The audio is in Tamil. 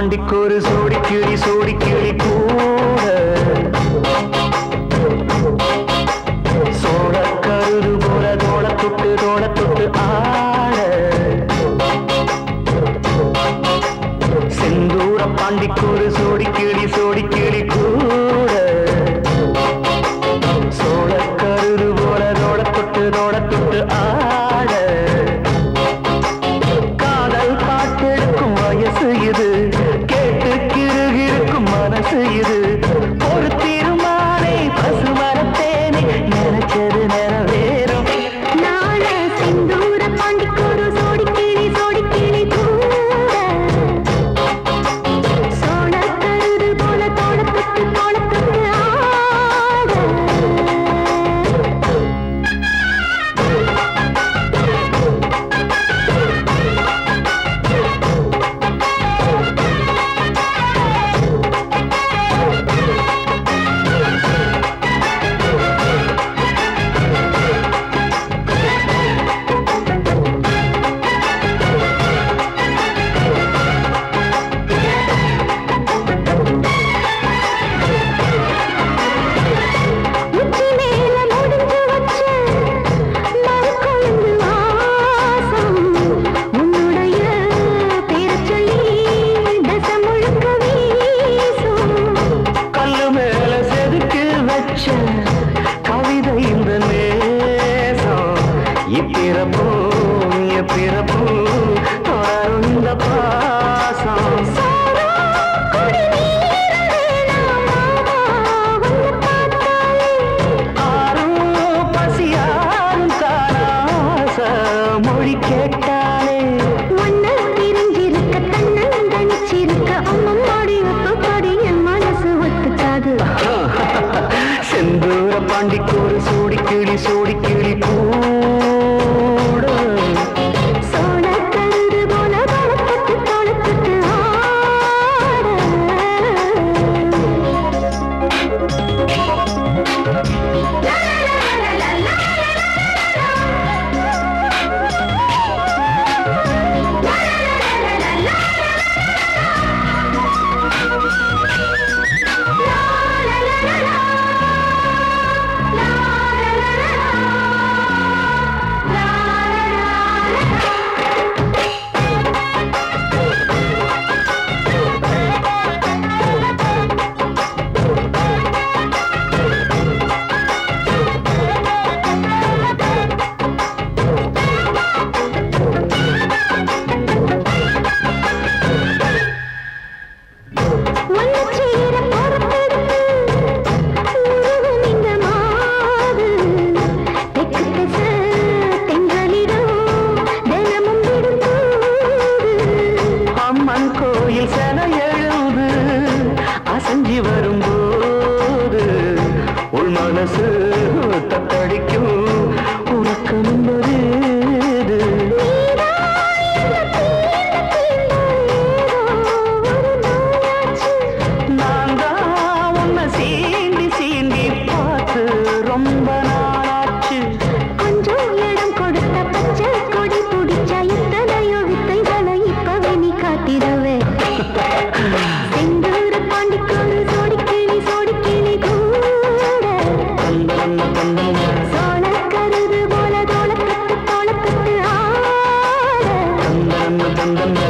பாண்டிக்கு ஒரு சோடி கிளி சோடி கிளி கூட. பிறப்பு தத்தடிக்கும். தந்தம்